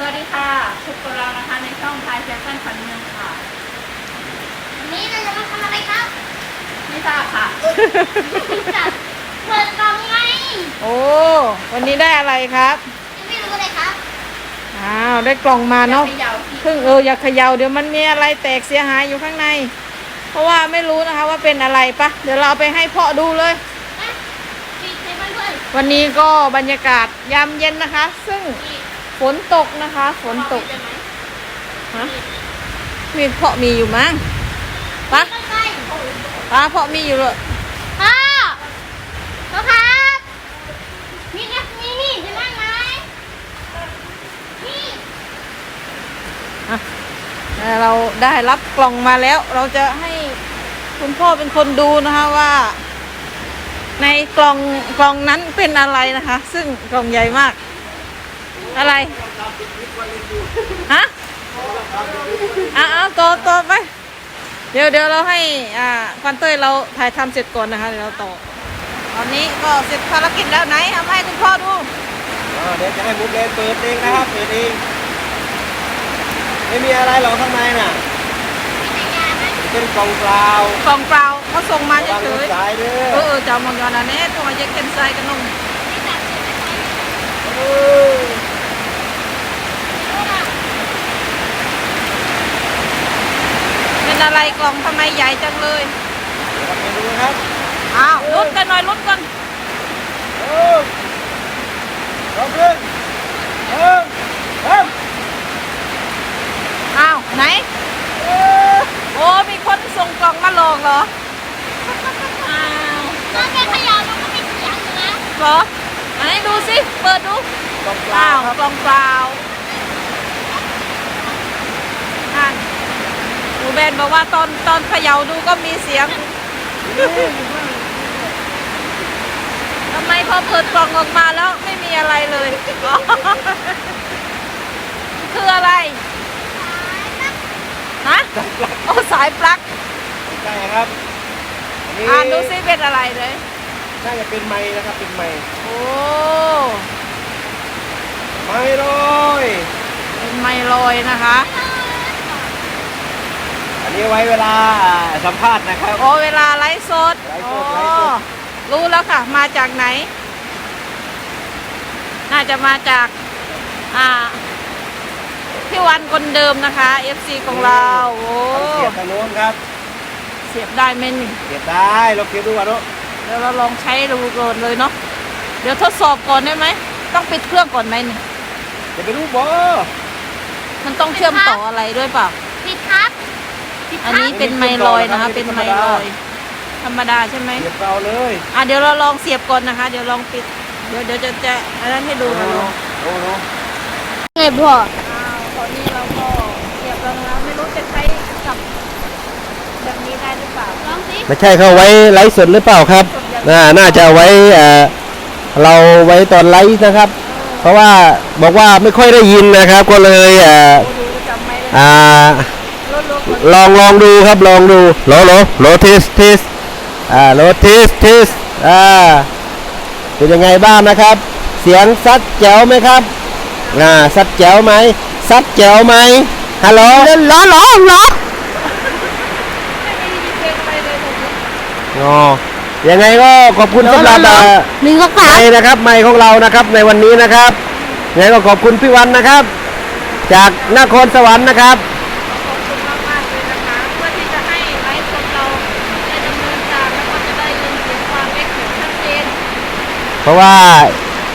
สวัสดีค่ะพบกับเรานะคะในช่องพายแฟชั่นพันเมืองค่ะ วันนี้เราจะมาทำอะไรครับไม่ทราบค่ะ จัดเปิดกล่องไงโอ้ วันนี้ได้อะไรครับ ยังไม่รู้เลยครับอ้าว ได้กล่องมาเนาะเขย่าที่เพิ่งเอออย่าเขย่าเดี๋ยวมันมีอะไรแตกเสียหายอยู่ข้างใน เพราะว่าไม่รู้นะคะว่าเป็นอะไรปะเดี๋ยวเราเอาไปให้พ่อดูเลยนะปิดเซมันด้วยวันนี้ก็บรรยากาศยามเย็นนะคะ ซึ่ง ฝนตกนะคะ ฝนตกได้ไหมฮะมีเพาะมีอยู่มั้งปะใกล้ปะเพาะมีอยู่เลยๆพ่อพ่อครับนี่นะนี่นี่จะนั่งไหมนี่อะเอ่อเราได้รับกล่องมาแล้ว เราจะให้คุณพ่อเป็นคนดูนะคะว่า ในกล่องกล่องนั้นเป็นอะไรนะคะ ซึ่งกล่องใหญ่มาก อะไร ฮะอะเอาต่อต่อไป เดี๋ยวเดี๋ยวเราให้ อ่าควันเต้ยเราถ่ายทำเสร็จก่อนนะคะ เดี๋ยวเราต่อ ตอนนี้ก็เสร็จภารกิจแล้วไหนเอามาให้คุณพ่อดู อ่าเดี๋ยวจะให้มุกเลนเปิดเองนะครับเปิดเองไม่มีอะไรหรอกข้างในน่ะมีแต่ยาไหมเป็นกล่องเปล่ากล่องเปล่าเขาส่งมาระวังเฉรถยสายเด้ๆเอออเออจะเอามองยอนอันนี้ตัวเย็กเก็นไซกันนมไม่จับใช่ไหมเออ รู้ล่ะ เป็นอะไรกล่องทำไมใหญ่จังเลยเดี๋ยวเราไปดูครับอ้าวลุ้นกันหน่อยลุ้นกันโอ้ลองขึ้นเอิ่มเอิ่มอ้าวไหนเอิ่มโอ้มีคนส่งกล่องมาหลอกเหรออ้าวตอนแกเขย่ามันก็ไม่เสียงอยู่นะเหรอไหนดูสิเปิดดูกล่องเปล่าอ้าวครับ กล่องเปล่านั่นหนู แบนบอกว่าตอนตอนเขย่าดูก็มีเสียงทำไมพอเปิดกล่องออกมาแล้วไม่มีอะไรเลยคืออะไรฮะโอ้สายปลั๊กใช่ครับอันนี้อ่านดูซิเป็นอะไรเลยน่าจะเป็นไม้นะครับเป็นไม้โอ้ไม้เลยเป็นไมลอยนะคะ อันนี้ไว้เวลาอ่าสัมภาษณ์นะครับ โอ้เวลาไลฟ์สดไลฟ์สโอ้ดไลฟ์สด รู้แล้วค่ะ มาจากไหน น่าจะมาจาก อ่าพี่วันคนเดิมนะคะ FC ของเรา โอ้ต้องเสียบทางโน้นครับ เสียบได้ไหมนี่ เสียบได้เราเสียบดูก่อนเนาะเดี๋ยวเราลองใช้ดูก่อนเลยเนาะ เดี๋ยวทดสอบก่อนได้ไหม ต้องปิดเครื่องก่อนไหมนี่เดี๋ยวไปดูบอมันต้องเชื่อมต่ออะไรด้วยเปล่า ปิดครับปิดค อันรับนี้เป็นไมลอยนะคะ เป็นไมลอยธรรมดาใช่ไหมเสียบเราเลยอะเดี๋ยวเราลองเสียบก่อนนะคะ เดี๋ยวลองปิด เดี๋ยวเดี๋ยวจะจะอันนั้นให้ดูโอ้นะโหลองโอ้โหไงพ่ออ้าวตอนนี้เราก็เสียบแล้วนะคะไม่รู้จะใช้กับแบบนี้ได้หรือเปล่าลองสิไม่ใช่เขาไว้ไลฟ์สดหรือเปล่าครับน่าน่าจะไว้เอ่อเราไว้ตอนไลฟ์นะครับ เพราะว่าบอกว่าไม่ค่อยได้ยินนะครับ ก็เลยเอ่อโอ้ดูจำไม่ได้อ่า ลดลงลองลองดูครับลองดูโหลโหลโหลเทสเทสอ่าโหลเทสเทสอ่าเป็นยังไงบ้างนะครับ เสียงซัดแจ๋วไหมครับอ่าซัดแจ๋วไหมซัดแจ๋วไหมฮัลโหลล้อล้อล้อไม่ได้ยินเพลงอะไรเลยผมอ๋อยังไงก็ขอบคุณสำหรับอ่าหนึ่งก็ไมค์นะครับไมค์ของเรานะครับในวันนี้นะครับยังไงก็ขอบคุณพี่วันนะครับ จากนครสวรรค์นะครับขอบ ราะว่า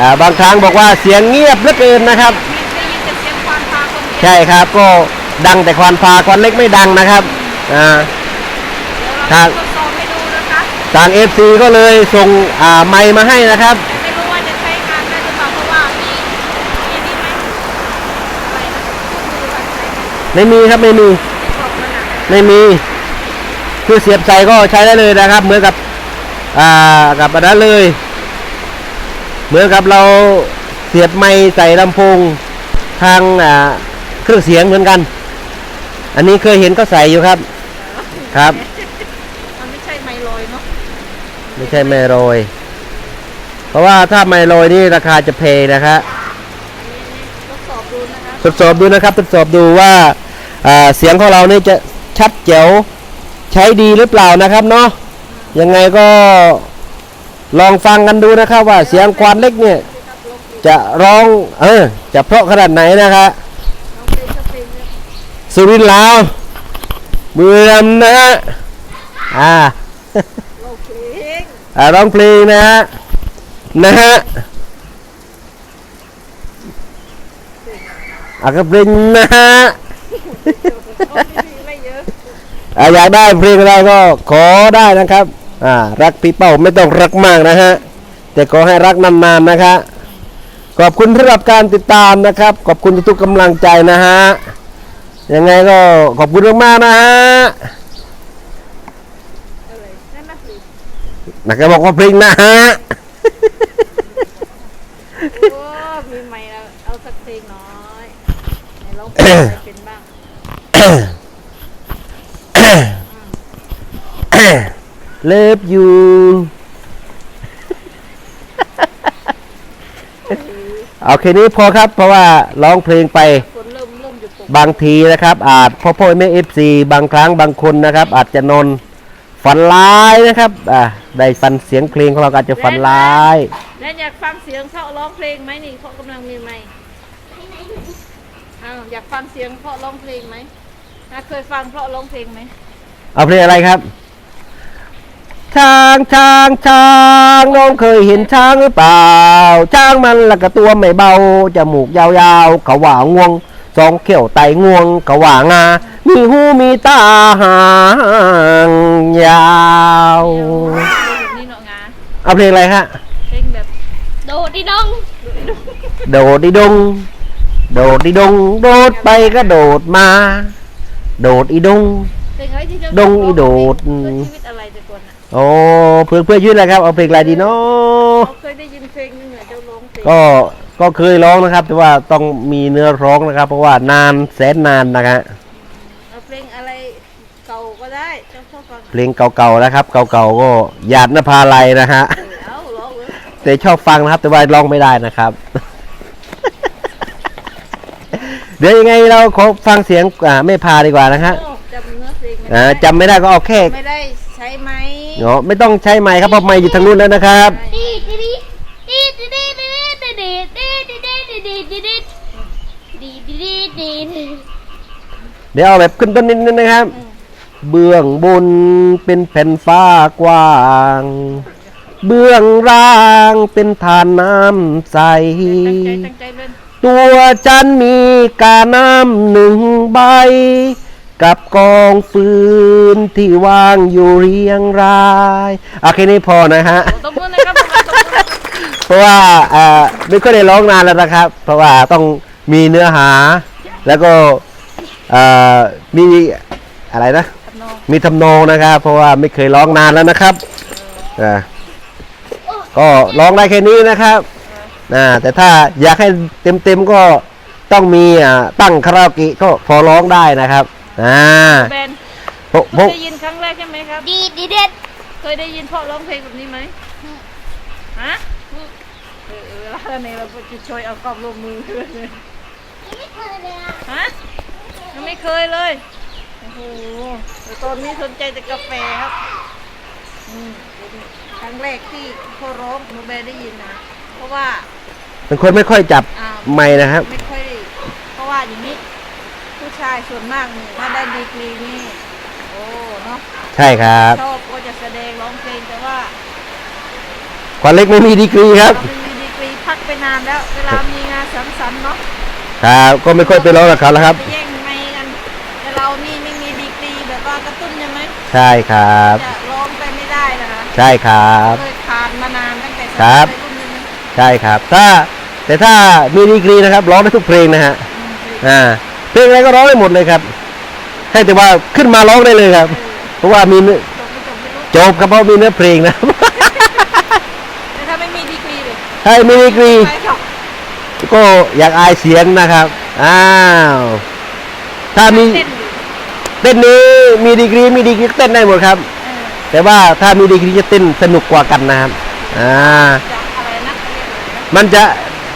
อ่าบางครั้งบอกว่าเสียงเงียบเหลือเกินนะครับมีได้ยินแต่เสียงความพาคนเดียวใช่ครับก็ดังแต่ควันพาควันเล็กไม่ดังนะครับอ่าเดี๋ยวเราครับทดสอบให้ดูนะคะทางเอฟซีก็เลยส่งอ่าไมค์มาให้นะครับแต่ไม่รู้ว่าจะใช้งานได้หรือเปล่าเพราะว่ามีมีนี่ไหมอะไรนะเครื่องมือการใช้ไหมไม่มีครับไม่มีที่บอกมันอะไม่มี คือเสียบใส่ก็ใช้ได้เลยนะครับ เหมือนกับ อ่ากับอันนั้นเลย เหมือนกับเราเสียบไม้ใส่ลำโพงทางอ่าเครื่องเสียงเหมือนกัน อันนี้เคยเห็นก็ใส่อยู่ครับ ครับ มันไม่ใช่ไมลอยเนาะไม่ใช่ไมโรยเพราะว่าถ้าไมโรยนี่ราคาจะเพนะครับอันนี้นี่ทดสสอบดูนะคะทดสอบดูนะครับทดสอบดูว่าอ่าเสียงของเรานี่จะชัดแจ๋วใช้ดีหรือเปล่านะครับเนาะยังไงก็ ลองฟังกันดูนะครับว่าเสียงควานเล็กเนี่ยจะร้องเออจะเพราะขนาดไหนนะครับสุรินทร์ลาวเมืองนะฮะอ่าอเคอ่าร้องเพลงนะฮะนะฮะอะก็เพลงนะฮะโอ้มีไม่เยอะอะอยากได้เพลงอะไรก็ขอได้นะครับ อ่ารักพี่เป้าไม่ต้องรักมากนะฮะแต่ขอให้รักนานๆนะคะขอบคุณสำหรับการติดตามนะครับ ขอบคุณทุกๆกำลังใจนะฮะยังไงก็ขอบคุณมากๆนะฮะอะไรนั่นนะสินักก็บอกว่าเพลงนะฮะโอ้มีใหม่แล้วเอาสักเพลงน้อยไหนร้องเพลงอะไรเป็นบ้าง เลิฟยูเอาแค่นี้พอครับ เพราะว่าร้องเพลงไปฝนเริ่มเริ่มหยุดตกบางทีนะครับ อาจพ่อพ่อแม่เอฟซีบางครั้งบางคนนะครับ อาจจะนอนฝันร้ายนะครับอ่าได้ฟันเสียงเพลงของเราก็อาจจะฝันร้าย แล้วอยากฟังเสียงเพราะร้องเพลงไหมนี่เพราะกำลังมีไหมอ้าวอยากฟังเสียงเพราะร้องเพลงไหมนะเคยฟังเพราะร้องเพลงไหมเอาเพลงอะไรครับ ช้างช้างช้างน้องเคยเห็นช้างหรือเปล่า ช้างมันละกะตัวไม่เบาจมูกยาวๆเขาว่างวงสองเขี้ยวไตงวงเขาว่างา มีหูมีตาหางยาวเพลงแบบนี้เนาะงาเอาเพลงอะไรฮะเพลงแบบโดดดิดองโดดดิดงโดดดิดง โดดไปก็โดดมา โดดอีดงเพลงอะไรที่เจ้าดงอีโดด โอ้เพื่อนเพื่อนยืดอะไรครับเอาเพลงอะไรดีเนาะเราเคยได้ยินเพลงนึงอะเจ้าร้องเพลงก็ก็เคยร้องนะครับ แต่ว่าต้องมีเนื้อร้องนะครับ เพราะว่านานแสนนานนะฮะเอาเพลงอะไรเก่าก็ได้เจ้าชอบฟังเพลงเก่าๆนะครับ เก่าๆก็หยาดนภาลัยนะฮะเอาร้องเลยแต่ชอบฟังนะครับ แต่ว่าร้องไม่ได้นะครับ เดี๋ยวยังไงเราขอฟังเสียงอ่าไม่พาดีกว่านะฮะโอ้จำเนื้อเพลงไม่อ่าได้จำไม่ได้ก็เอาแค่ ไม่ได้ใช้ไหม เนาะไม่ต้องใช้ไม้ครับเพราะไม้อยู่ทางนู้นแล้วนะครับเดี๋ยวเอาแบบขึ้นต้นนิดนึงนะครับ เบื้องบนเป็นแผ่นฟ้ากว้าง เบื้องล่างเป็นฐานน้ำใส ตัวจันมีกาน้ำหนึ่งใบ กับกองฟืนที่วางอยู่เรียงรายโอเคนี้พอนะฮะ ตบมือนะครับตบมือตบมือเพราะว่าเอ่อไม่ค่อยได้ร้องนานแล้วนะครับ เพราะว่าต้องมีเนื้อหา แล้วก็เอ่อมีอะไรนะ ทำนองมีทำนองนะครับ เพราะว่าไม่เคยร้องนานแล้วนะครับอ่าก็ร้องได้แค่นี้นะครับอ่าแต่ถ้าอยากให้เต็มๆก็ต้องมีอ่าตั้งคาราโอเกะก็พอร้องได้นะครับ อ่าแบนพวกเคพวยกได้ยินครั้งแรกใช่ไหมครับ ดีดีเด็ดเคยได้ยินพ่อร้องเพลงแบบนี้ไหมฮะเออเออแล้วในเราจะช่วยเอากรอบลงมือไม่เคยเลยอะฮะยังไม่เคยเลยโอ้โหแต่ตอนนี้สนใจแต่กาแฟครับอืมเป็นครั้งแรกที่พ่อร้องหนูแบร์ได้ยินนะเพราะว่าเป็นคนไม่ค่อยจับอ่าไม้นะครับ ไม่ค่อยได้เพราะว่าอย่างนี้ ผู้ชายส่วนมากนี่ถ้าได้ดีกรีนี่โอ้เนาะใช่ครับ ชอบก็จะแสดงร้องเพลงแต่ว่าควันเล็กไม่มีดีกรีครับ เราไม่มีดีกรีพักไปนานแล้ว เวลามีงานสังสรรค์เนาะครับ ก็ไม่ค่อยไปร้องกับเขาแล้วครับ ไปแย่งไมค์กันแต่เรานี่ไม่มีดีกรีแบบว่ากระตุ้นใช่ไหมใช่ครับ จะร้องไปไม่ได้นะคะใช่ครับ เคยผ่านมานานตั้งแต่สครัมัยบวัยรุ่นเลยนะใช่ครับ ถ้าแต่ถ้ามีดีกรีนะครับร้องได้ทุกเพลงนะฮะ อ่า เพลงอะไรก็ร้องได้หมดเลยครับให้แต่ว่าขึ้นมาร้องได้เลยครับ เพราะว่ามีเนื้อจบไม่จบไม่รู้จบครับเพราะมีเนื้อเพลงนะแต่ถ้าไม่มีดีกรีเลยถ้ามีดีกรีใช่หรอกก็อยากอายเสียงนะครับ อ้าว ถ้ามีเต้นอยู่เต้นนี้มีดีกรีมีดีกรีเต้นได้หมดครับเออแต่ว่าถ้ามีดีกรีจะเต้นสนุกกว่ากันนะครับอ่าจากอะไรนะเขาเรียกอะไรนะมันจะ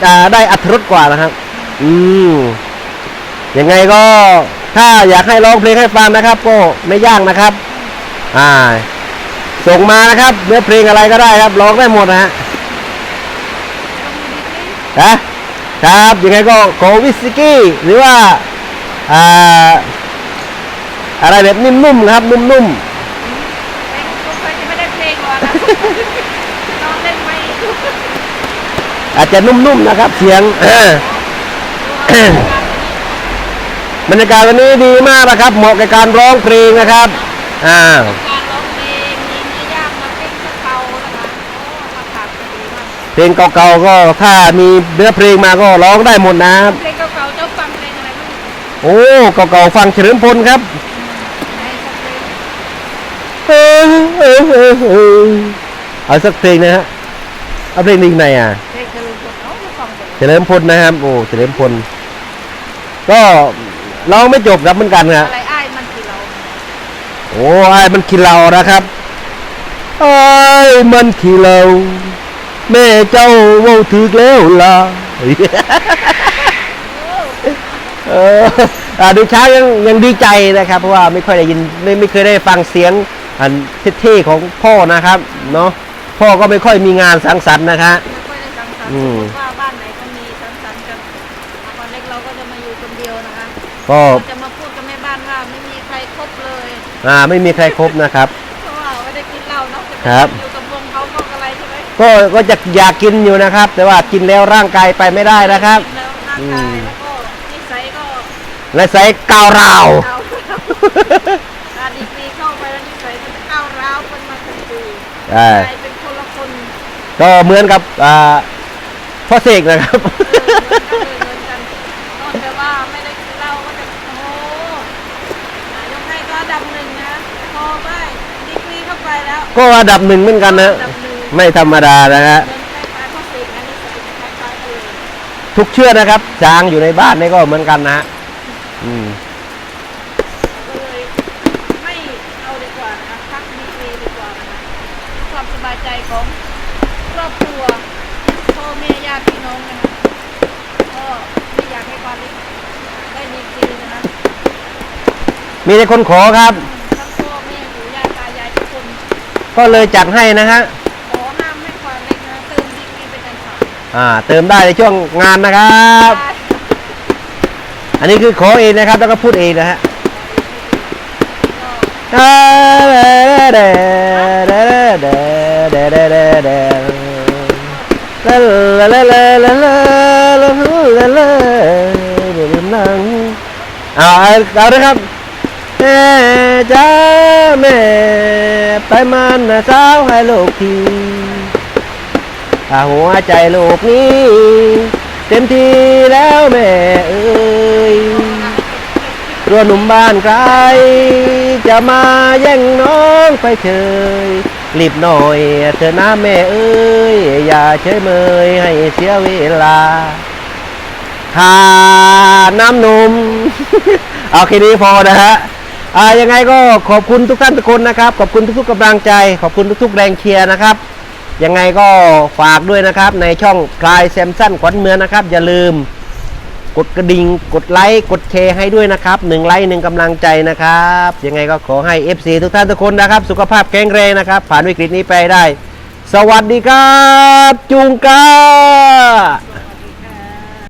อ่าได้อัธรสกว่านะครับออืม ยังไงก็ถ้าอยากให้ร้องเพลงให้ฟังนะครับ ก็ไม่ยากนะครับ อ่า ส่งมานะครับเนื้อเพลงอะไรก็ได้ครับร้องได้หมดนะฮะนะครับยังไงก็ขอวิสกี้หรือว่าอ่าอะไรแบบนิ่มๆนะครับนุ่มเพลงลูกเคยจะไม่ได้เพลงหรอกนะน้องเล่นไม่ๆอาจจะนุ่มๆนะครับ เสียง บรรยากาศวันนี้ดีมากนะครับ เหมาะกับการร้องเพลงนะครับอ่าการร้องเพลงมีเนื้อย่างมาเต้นกะเพรานะคะโอ้มาขาดดีมากเพลงเก่าๆก็ถ้ามีเนื้อเพลงมาก็ร้องได้หมดนะครับเพลงเก่าๆเจ้าฟังเพลงอะไรบ้างโอ้เก่าๆฟังเฉลิมพลครับไหนสักเพลงเออเออเออเออเอาสักเพลงนะฮะเอาเพลงนี้ไหนอะเพลงเฉลิมพลเอ้าไม่ฟังเลยเฉลิมพลนะครับโอ้เฉลิมพลก็ ร้องไม่จบครับเหมือนกันครับอะไรอ้ายมันคือเราโอ้ไอ้มันขี้เหล่านะครับไอ้มันขี้เหล่าแม่เจ้าเว่าถึกแล้วล่ะเอออ่าดูช้างยังยังดีใจนะครับ เพราะว่าไม่ค่อยได้ยินไม่ไม่เคยได้ฟังเสียงอันเท่ๆของพ่อนะครับ เนาะพ่อก็ไม่ค่อยมีงานสังสรรค์นะคะไม่ค่อยได้สังสรรค์อืสมมมติว่า ก็เราจะมาพูดกับแม่บ้านว่าไม่มีใครครบเลยอ่าไม่มีใครครบนะครับเพราะว่าไม่ได้กินเหล้าเนาะจะไปครับ อยู่กับวงเขาก็อะไรใช่ไหมก็ก็จะอยากกินอยู่นะครับ แต่ว่ากินแล้วร่างกายไปไม่ได้นะครับ กินแล้วร่างอืกายมแล้วก็นิสัยก็และใส่กาวราว เอาการดีกรีเข้าไปแล้วนิสัยมันก้าวร้าวเป็นมาเป็นปีใช่ กลายเป็นคนละคนก็เหมือนกับอ่าพ่อเสกนะครับ ก็อันดับหนึ่งเหมือนกันนะอันดับหนึ่งไม่ธรรมดานะฮะเหมือนคล้ายๆพ่อเสกนะนิสัยคล้ายๆกันเลยทุกเชื่อกนะครับช้างอยู่ในบ้านนี่ก็เหมือนกันนะฮะอืมก็เลยไม่เอาดีกว่านะคะพักดีกรีดีกว่านะคะความสบายใจของครอบครัวพ่อแม่ญาติพี่น้องนะคะก็ไม่อยากให้ความได้ดีกรีนะคะมีแต่คนขอครับ ทั้งพ่อแม่ปู่ย่าตายายทุกคน ก็เลยจัดให้นะฮะขอห้ามให้ความเล็กนะเติมดีกรีเป็นอันขาดอ่าเติมได้ในช่วงงานนะครับ อันนี้คือขอเองนะครับ แล้วก็พูดเองนะฮะก็เอาเอาเอาเลยครับ แม่จ้าแม่ ไปมันนะสาวให้ลูกทีถ้าหัวใจลูกนี้ เต็มทีแล้วแม่เอ้ยรัวหนุ่มบ้านใคร จะมาแย่งน้องไปเฉยรีบหน่อยเธอนะแม่เอ้ย อย่าเฉยเมยให้เสียเวลาทาน้ำนม เอาแค่นี้พอนะฮะ อ่ายังไงก็ขอบคุณทุกท่านทุกคนนะครับ ขอบคุณทุกๆกำลังใจ ขอบคุณทุกๆ แรงเชียร์นะครับ ยังไงก็ฝากด้วยนะครับ ในช่องคลายแซมสันขวัญเมืองนะครับ อย่าลืมกดกระดิ่งกดไลค์กดแชร์ให้ด้วยนะครับหนึ่งไลค์หนึ่งกำลังใจนะครับ ยังไงก็ขอให้ FC ทุกท่านทุกคนนะครับ สุขภาพแข็งแรงนะครับ ผ่านวิกฤตนี้ไปได้ สวัสดีครับ จุงกา